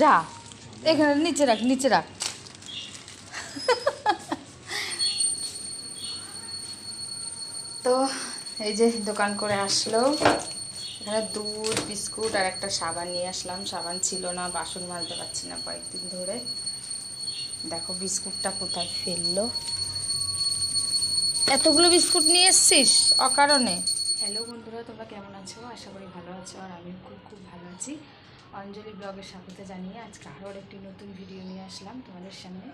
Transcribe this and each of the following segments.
যা, এখানে নিচে রাখ নিচে রাখ। তো এই যে দোকান করে আসলো, এখানে দুধ, বিস্কুট আর একটা সাবান নিয়ে আসলাম। সাবান ছিল না, বাসন মাজতে পারছি না কয়েকদিন ধরে। দেখো বিস্কুটটা কোথায় ফেলল। এতগুলো বিস্কুট নিয়ে এসছিস? অকারণে। হ্যালো বন্ধুরা, তোমরা কেমন আছো? আশা করি ভালো আছো, আর আমি খুব খুব ভালো আছি। অঞ্জলি ব্লগের স্বাগত জানিয়ে আজকে আরও একটি নতুন ভিডিও নিয়ে আসলাম তোমাদের সামনে।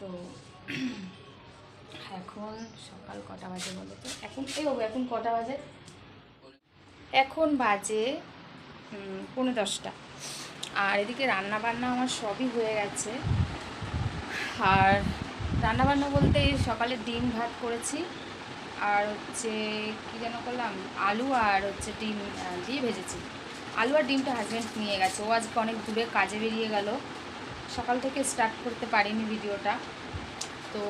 তো এখন সকাল কটা বাজে বলো তো? এখন এই বাবু এখন কটা বাজে? এখন বাজে উম, পৌনে দশটা। আর এদিকে রান্না বান্না আমার সবই হয়ে গেছে। আর রান্না বান্না বলতে সকালে ডিম ভাত করেছি। আর হচ্ছে কী যেন করলাম? আলু আর হচ্ছে ডিম দিয়ে ভেজেছি। আলু আর ডিমটা হাজব্যান্ড নিয়ে গেছে। ও আজকে অনেক দূরে কাজে বেরিয়ে গেল। সকাল থেকে স্টার্ট করতে পারিনি ভিডিওটা তো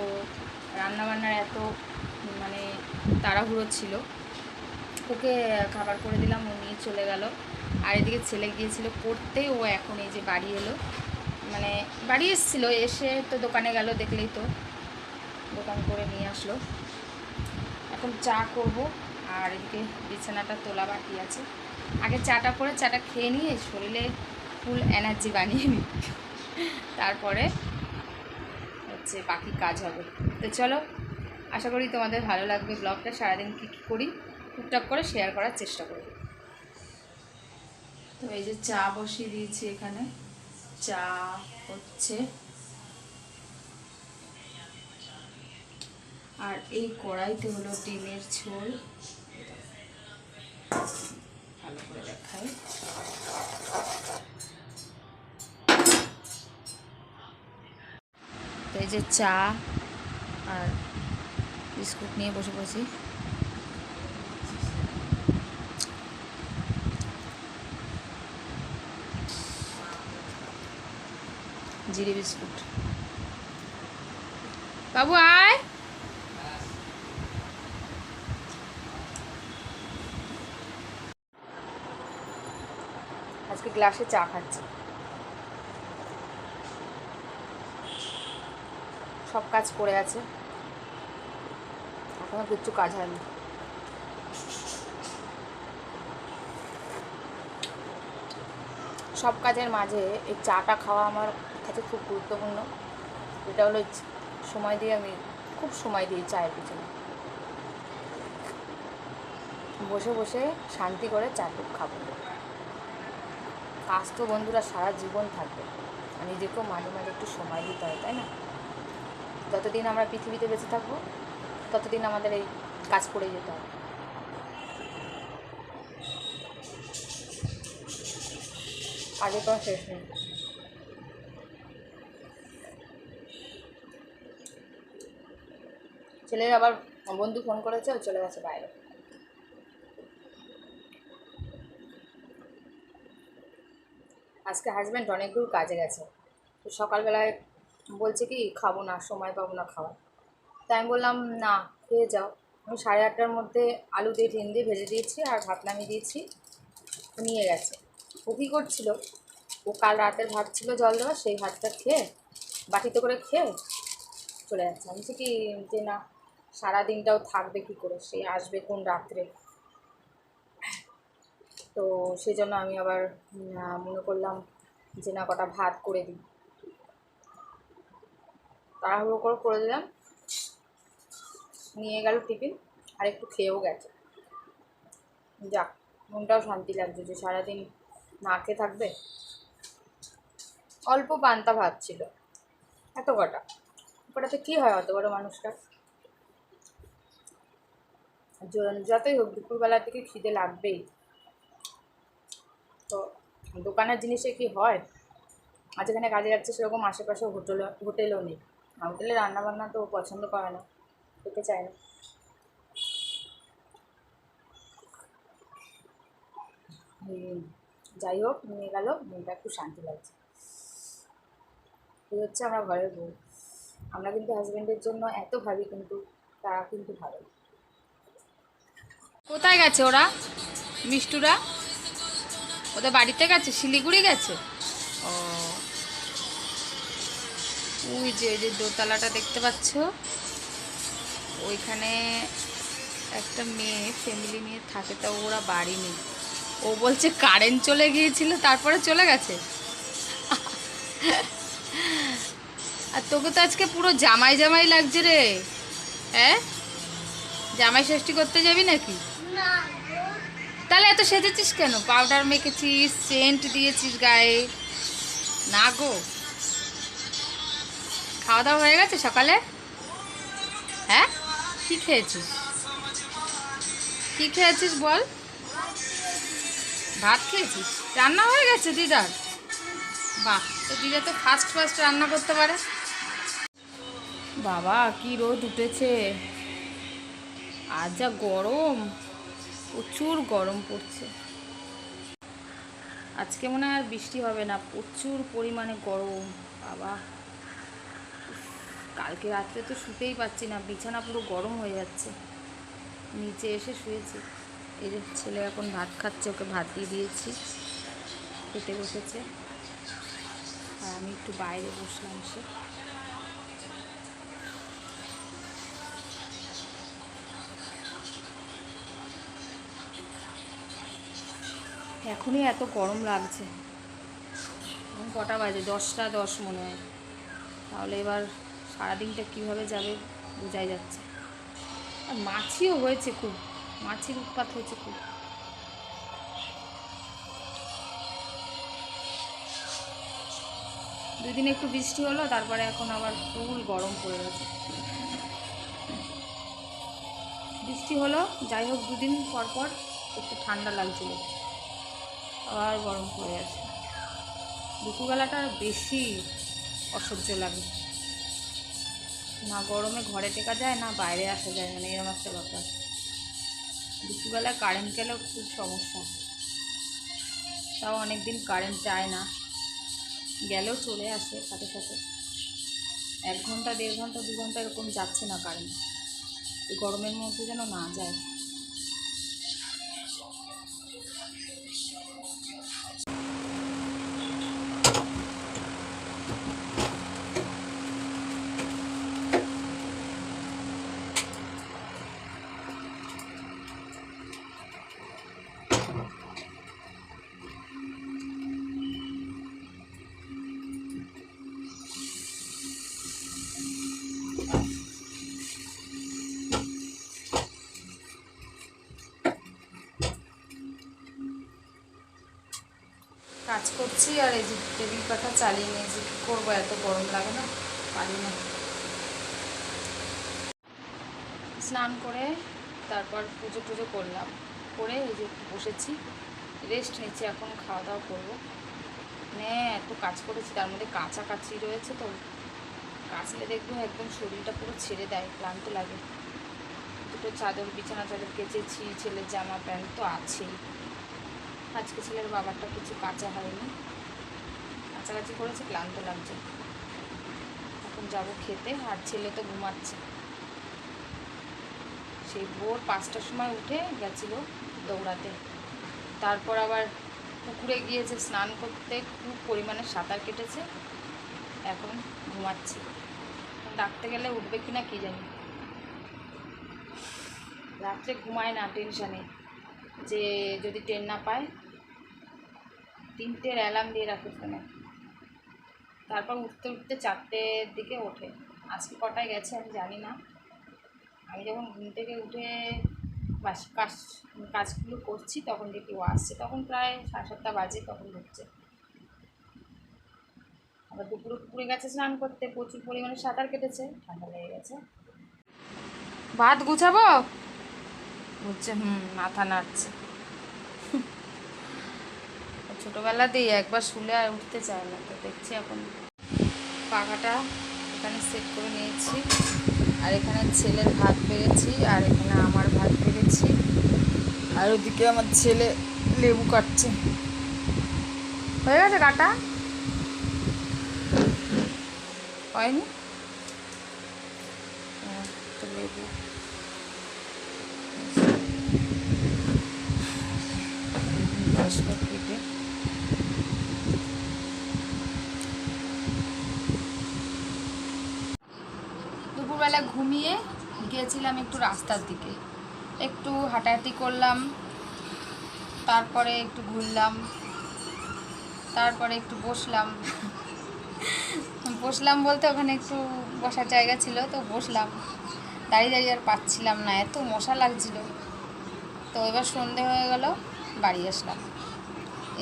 রান্নাবান্নার এত মানে তাড়াহুড়ো ছিল। ওকে খাবার করে দিলাম, ও নিয়ে চলে গেল। আর এদিকে ছেলে গিয়েছিল পড়তে ও এখন এই যে বাড়ি এলো। মানে বাড়ি এসেছিল, এসে তো দোকানে গেল, দেখলেই তো। দোকান করে নিয়ে আসলো। এখন চা করব। আর এদিকে বিছানাটা তোলা বাকি আছে। আগে চাটা করে, চাটা খেয়ে নিয়ে শরীরে ফুল এনার্জি বানিয়ে নিই। তারপরে হচ্ছে বাকি কাজ হবে। তো চলো, আশা করি তোমাদের ভালো লাগবে ব্লগটা। সারাদিন কী কী করি, টুকটাক করে শেয়ার করার চেষ্টা করব তো এই যে চা বসিয়ে দিয়েছি এখানে। চা হচ্ছে আর এই কড়াইতে হলো ডিমের ঝোল। ভালো করে দেখাই তো এই যে চা আর বিস্কুট নিয়ে বসে বসি জিরে বিস্কুট। বাবু আয়। আজকে গ্লাসে চা খাচ্ছি। সব কাজ করে আছে। এখনও কিচ্ছু কাজ হয়নি। সব কাজের মাঝে এই চাটা খাওয়া আমার কাছে খুব গুরুত্বপূর্ণ। এটা হলো সময় দিয়ে আমি, খুব সময় দিই চায়ের পিছনে। বসে বসে শান্তি করে চাটুক খাব। কাজ তো বন্ধুরা সারা জীবন থাকবে। নিজেকেও মাঝে মাঝে একটু সময় দিতে হয়, তাই না? যতদিন আমরা পৃথিবীতে বেঁচে থাকব, ততদিন আমাদের এই কাজ করে যেতে হবে। আগে কোনো শেষ নেই। ছেলের আবার বন্ধু ফোন করেছে, ও চলে গেছে বাইরে। আজকে হাজব্যান্ড অনেক দূর কাজে গেছে। তো সকালবেলায় বলছে কি, খাব না, সময় পাবো না খাওয়ার। তাই আমি বললাম, না, খেয়ে যাও। আমি সাড়ে আটটার মধ্যে আলু দিয়ে ডিম দিয়ে ভেজে দিয়েছি আর ভাত নামিয়ে দিয়েছি। নিয়ে গেছে। ও কী করছিল? ও কাল রাতের ভাত ছিল জল দেওয়া, সেই ভাতটা খেয়ে বাটিতে করে খেয়ে চলে যাচ্ছে। আমি কি, যে না, সারাদিনটাও থাকবে কি করে? সে আসবে কোন রাত্রে? তো সেই জন্য আমি আবার মনে করলাম যে না, কটা ভাত করে দিই। তাড়াহুড়ো করে করে দিলাম। নিয়ে গেল টিফিন, আর একটু খেয়েও গেছে। যাক, মনটাও শান্তি লাগছে যে সারাদিন না খেয়ে থাকবে। অল্প পান্তা ভাত ছিল। এত কটা? ওটাতে কী হয় অত বড় মানুষটা যতই হোক, দুপুরবেলার দিকে খিদে লাগবেই। তো দোকানের জিনিসে কি হয়? আর যেখানে কাজে যাচ্ছে সেরকম আশেপাশে হোটেল, হোটেলও নেই। হোটেলে রান্নাবান্না তো পছন্দ করে না, খেতে চায় না। যাই হোক নিয়ে গেল মনটা একটু শান্তি লাগছে। এই হচ্ছে আমরা ঘরের বউ। আমরা কিন্তু হাজব্যান্ডের জন্য এত ভাবি কিন্তু তারা কিন্তু ভালো কোথায় গেছে ওরা? মিষ্টুরা? ওদের বাড়িতে গেছে? শিলিগুড়ি গেছে? ও। ওই যে যে দোতলাটা দেখতে পাচ্ছ? ওইখানে একটা মেয়ে ফ্যামিলি নিয়ে থাকে, তা ওরা বাড়ি নেই। ও বলছে কারেন্ট চলে গিয়েছিল, তারপরে চলে গেছে? আর তোকে তো আজকে পুরো জামাই জামাই লাগছে রে। হ্যাঁ? জামাই ষষ্ঠী করতে যাবি নাকি? তাহলে এত সেজেছিস কেন? পাউডার মেখেছিস সেন্ট দিয়েছিস গায়ে? না গো। খাওয়া দাওয়া হয়ে গেছে সকালে? হ্যাঁ? কি খেয়েছিস? কি খেয়েছিস বল? ভাত খেয়েছিস? রান্না হয়ে গেছে, দিদার। বাহ, তো দিদা তো ফার্স্ট ফার্স্ট রান্না করতে পারে। বাবা, কি রোদ উঠেছে। আর যা গরম। প্রচুর গরম পড়ছে। আজকে মনে হয় আর বৃষ্টি হবে না, প্রচুর পরিমাণে গরম, বাবা। কালকে রাত্রে তো শুতেই পাচ্ছি না, বিছানা পুরো গরম হয়ে যাচ্ছে। নিচে এসে শুয়েছি। এই যে ছেলে এখন ভাত খাচ্ছে, ওকে ভাত দিয়ে দিয়েছি। খেতে বসেছে। আর আমি একটু বাইরে বসলাম সে এখনই এত গরম লাগছে। এখন কটা বাজে? দশটা দশ মনে হয়। তাহলে এবার সারাদিনটা কীভাবে যাবে বোঝাই যাচ্ছে। আর মাছিও হয়েছে খুব। মাছির উৎপাত হয়েছে খুব। দুই দিন একটু বৃষ্টি হলো, তারপরে এখন আবার ফুল গরম পড়ে গেছে। বৃষ্টি হলো, যাই হোক দুদিন পর পর একটু ঠান্ডা লাগছিল। আবার গরম পড়ে আছে দুপুরবেলাটা বেশি অসহ্য লাগে। না গরমে ঘরে টেকা যায়, না বাইরে আসা যায় মানে এরকম একটা ব্যাপার। দুপুরবেলা কারেন্ট গেলেও খুব সমস্যা। তাও অনেক দিন কারেন্ট যায় না। গেলেও চলে আসে সাথে সাথে। এক ঘণ্টা, দেড় ঘণ্টা, দু ঘণ্টা এরকম যাচ্ছে না কারেন্ট এই গরমের মধ্যে যেন না যায়। কাজ করছি আর এই যে টেবিল পাখা চালিয়ে নিয়েছি কী করব, এত গরম লাগে না, পারি না। স্নান করে তারপর পুজো টুজো করলাম, করে এই যে বসেছি রেস্ট নিচ্ছি, এখন খাওয়া দাওয়া করব। মানে এত কাজ করেছি, তার মধ্যে কাঁচা কাচি রয়েছে তো কাচলে দেখব একদম শরীরটা পুরো ছেড়ে দেয়, ক্লান্ত লাগে। দুটো চাদর, বিছানা চাদর কেচেছি, ছেলের জামা প্যান্ট তো আছেই। আজকে ছেলের বাবারটা কিছু কাঁচা হয়নি। কাছাকাছি করেছে, ক্লান্ত লাগছে। এখন যাব খেতে, আর ছেলে তো ঘুমাচ্ছে। সেই ভোর পাঁচটার সময় উঠে গেছিল দৌড়াতে। তারপর আবার পুকুরে গিয়েছে স্নান করতে, খুব পরিমাণে সাঁতার কেটেছে। এখন ঘুমাচ্ছে। ডাকতে গেলে উঠবে কিনা কি জানি। রাত্রে ঘুমায় না, টেনশানে। যে যদি ট্রেন না পায়, তিনটের অ্যালার্ম দিয়ে রাখে ফোনে তারপর উঠতে উঠতে চারটের দিকে ওঠে। আজকে কটায় গেছে আমি জানি না। আমি যখন ঘুম থেকে উঠে বাস, কাজ, কাজগুলো করছি তখন দেখি ও আসছে। তখন প্রায় সাড়ে সাতটা বাজে তখন ঢুকছে আবার দুপুরে পুকুরে গেছে স্নান করতে। প্রচুর পরিমাণে সাঁতার কেটেছে। ঠান্ডা লেগে গেছে। ভাত গুছাবো? বলছে হুম মাথা নাড়ছে। ছোটোবেলাতেই একবার শুলে আর উঠতে চায় না তো দেখছি এখন পাখাটা এখানে সেট করে নিয়েছি। আর এখানে ছেলের ভাত পেরেছি আর এখানে আমার ভাত পেরেছি। আর ওদিকে আমার ছেলে লেবু কাটছে। হয়ে গেছে কাটা? হয়নি? হ্যাঁ, লেবু। দুপুরবেলা ঘুমিয়ে গিয়েছিলাম একটু রাস্তার দিকে। একটু হাঁটাহাঁটি করলাম, তারপরে একটু ঘুরলাম, তারপরে একটু বসলাম। বসলাম বলতে ওখানে একটু বসার জায়গা ছিল, তো বসলাম। দাঁড়িয়ে দাঁড়িয়ে আর পাচ্ছিলাম না, এত মশা লাগছিল। তো এবার সন্ধে হয়ে গেল, বাড়ি আসলাম।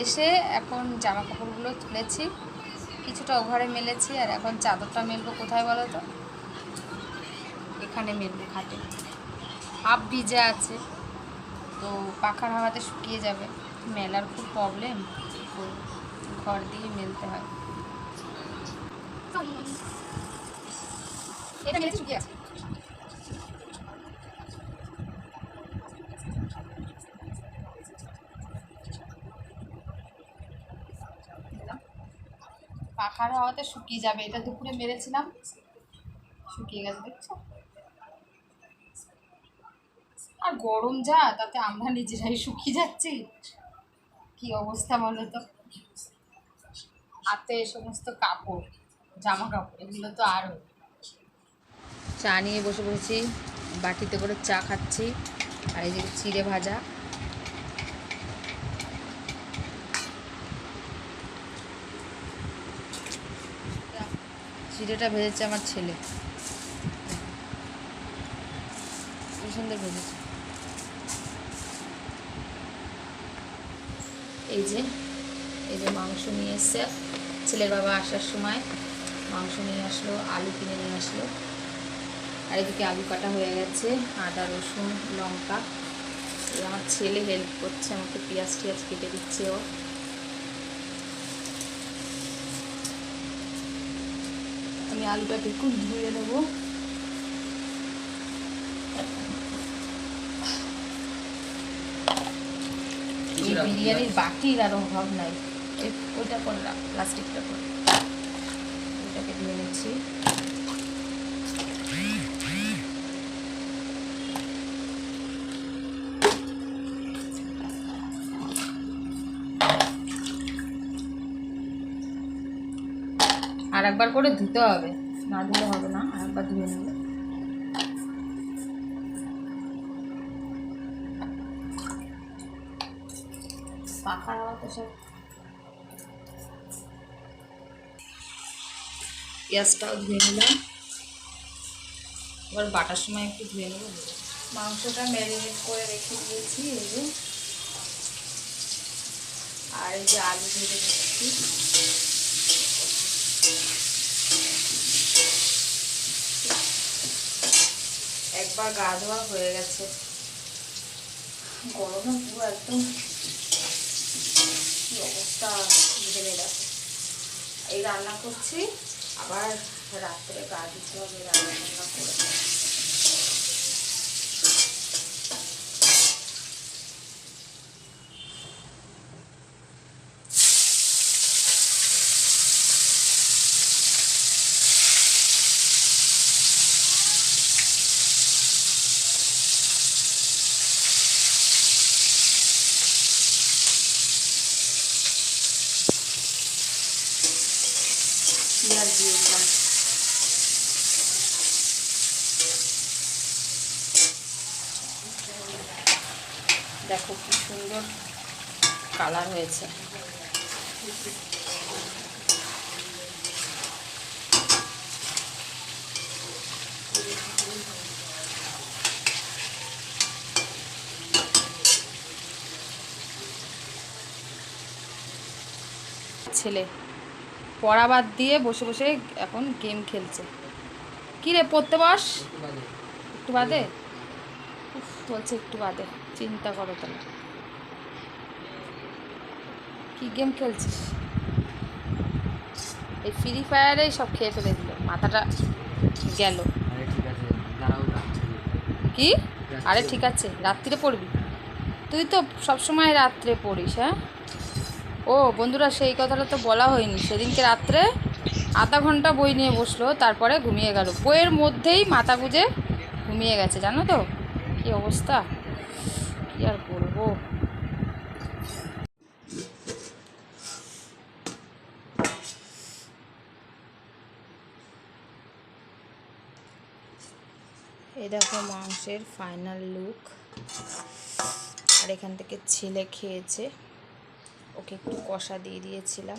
এসে এখন জামা কাপড়গুলো তুলেছি, কিছুটা ওভারে মেলেছি, আর এখন চাদরটা মেলবো কোথায় বলো তো? এখানে মেলবো খাটে। হাফ ভিজে আছে, তো পাখার হাওয়াতে শুকিয়ে যাবে। মেলার খুব প্রবলেম ঘর দিয়ে মেলতে হয়। এটা মেলেছি শুকিয়ে আছে। পাখার হাওয়াতে শুকিয়ে যাবে। এটা দুপুরে মেরেছিলাম। শুকিয়ে গেছে, দেখছ? আর গরম যা, তাতে আমরা নিজেরাই শুকিয়ে যাচ্ছি। কি অবস্থা বলো তো? হাতে সমস্ত কাপড় জামা কাপড় এগুলো তো আরও চা নিয়ে বসে বসেছি বাটিতে করে চা খাচ্ছি, আর এই যে চিড়ে ভাজা। চিড়েটা ভেজেছে আমার ছেলে। সুন্দর ভেজেছে। এই যে এই যে মাংস নিয়ে এসছে। ছেলের বাবা আসার সময় মাংস নিয়ে আসলো, আলু কিনে নিয়ে আসলো। আর এদিকে আলু কাটা হয়ে গেছে, আদা, রসুন, লঙ্কা। আমার ছেলে হেল্প করছে, আমাকে পেঁয়াজ টিয়াজ কেটে দিচ্ছে ও। আলুটাকে একটু ধুয়ে দেব এই বিরিয়ানির বাটির আর অভাব নাই। ওইটা করলাম প্লাস্টিকটা করে ওইটাকে ধুয়ে নিচ্ছি। আর একবার করে ধুতে হবে। না ধুলে হবে না, আর একবার ধুয়ে নেবে। তো সব। পেঁয়াজটাও ধুয়ে নিলাম। এবার বাটার সময় একটু ধুয়ে নেব। মাংসটা ম্যারিনেট করে রেখে দিয়েছি, এই যে। আর এই যে আলু ভেজে দিচ্ছি একবার গা ধোয়া হয়ে গেছে। গরমে পুরো একদম কি অবস্থা ভেবে গেছে এই রান্না করছি, আবার রাত্রে গা দিতে হবে রান্না বান্না করে পেঁয়াজ দিয়ে দিলাম। দেখো কি সুন্দর কালার হয়েছে। ছেলে পড়া বাদ দিয়ে বসে বসে এখন গেম খেলছে। কি রে পড়তে বস? একটু বাদে? বলছে একটু বাদে চিন্তা করো তাহলে। কি গেম খেলছিস? এই ফ্রি ফায়ারেই সব খেয়ে ফেলে দিল মাথাটা গেল। ঠিক আছে কি? আরে ঠিক আছে রাত্রিরে পড়বি? তুই তো সবসময় রাত্রে পড়িস হ্যাঁ? ও, বন্ধুরা, সেই কথাটা তো বলা হয়নি। সেদিনকে রাত্রে আধা ঘণ্টা বই নিয়ে বসল, তারপরে ঘুমিয়ে গেল। বইয়ের মধ্যেই মাথা গুঁজে ঘুমিয়ে গেছে, জানো তো? কি অবস্থা? কি আর বলব? এই দেখো মাংসের ফাইনাল লুক আর এখান থেকে ছেলে খেয়েছে। ওকে একটু কষা দিয়ে দিয়েছিলাম।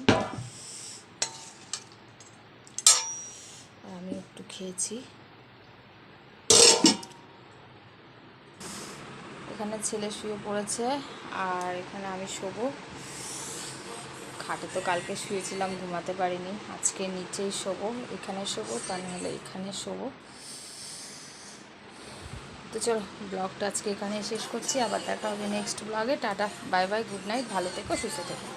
আমি একটু খেয়েছি। এখানে ছেলে শুয়ে পড়েছে আর এখানে আমি শোবো। খাটে তো কালকে শুয়েছিলাম, ঘুমাতে পারিনি। আজকে নিচেই শোবো, এখানে শোবো, তা নাহলে এখানে শোবো। তো চলো, ব্লগটা আজকে এখানে শেষ করছি। আবার দেখা হবে নেক্সট ব্লগে। Tata, bye bye, good night, ভালো থেকো, সুস্থ থেকো।